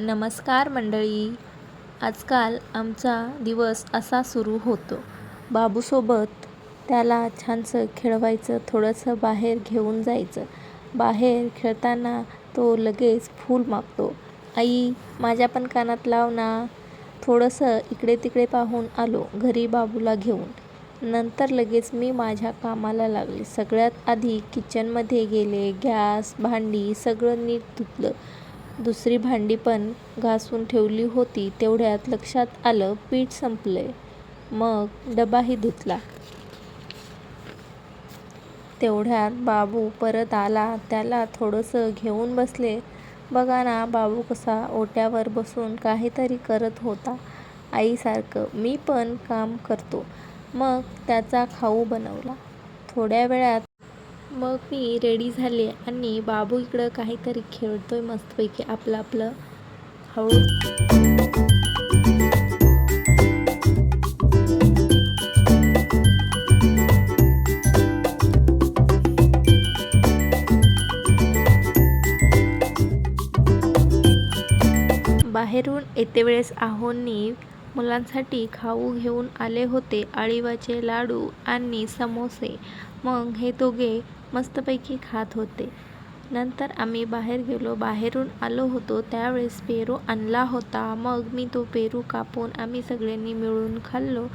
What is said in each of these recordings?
नमस्कार मंडळी. आजकाल आमचा दिवस असा सुरू होतो. बाबूसोबत त्याला छानसं खेळवायचं थोडंसं बाहेर घेऊन जायचं. बाहेर खेळताना तो लगेच फूल मागतो आई माझ्या पण कानात लाव ना. थोडंसं इकडे तिकडे पाहून आलो घरी बाबूला घेऊन. नंतर लगेच मी माझ्या कामाला लागले. सगळ्यात आधी किचनमध्ये गेले गॅस भांडी सगळं नीट धुतलं. दुसरी भांडी पण घासून ठेवली होती तेवढ्यात लक्षात आलं पीठ संपलंय. मग डबाही धुतला. तेवढ्यात बाबू परत आला. त्याला थोडंसं घेऊन बसले. बघा ना बाबू कसा ओट्यावर बसून काहीतरी करत होता. आईसारखं मी पण काम करतो. मग त्याचा खाऊ बनवला. थोड्या वेळात मग मी रेडी झाले आणि बाबू इकडं काहीतरी खेळतोय मस्तपैकी आपलं आपलं. हळू बाहेरून येते वेळेस आहोंनी मुलांसाठी खाऊ घेऊन आले होते अळीवाचे लाडू आणि समोसे. मग हे दोघे मस्तपैकी खात होते. नंतर आम्ही बाहेर गेलो. बाहेरून आलो होतो. त्यावेळेस पेरू आणला होता. मग मी तो पेरू कापून आम्ही सगळ्यांनी मिळून खाल्लो.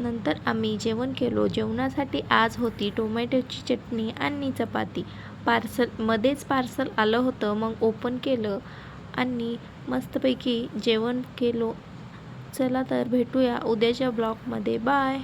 नंतर आम्ही जेवण केलो. जेवणासाठी आज होती टोमॅटोची चटणी आणि चपाती. पार्सल मध्येच पार्सल आलं होतं. मग ओपन केलं आणि मस्तपैकी जेवण केलो. चला तर भेटूया उद्याच्या ब्लॉगमध्ये. बाय.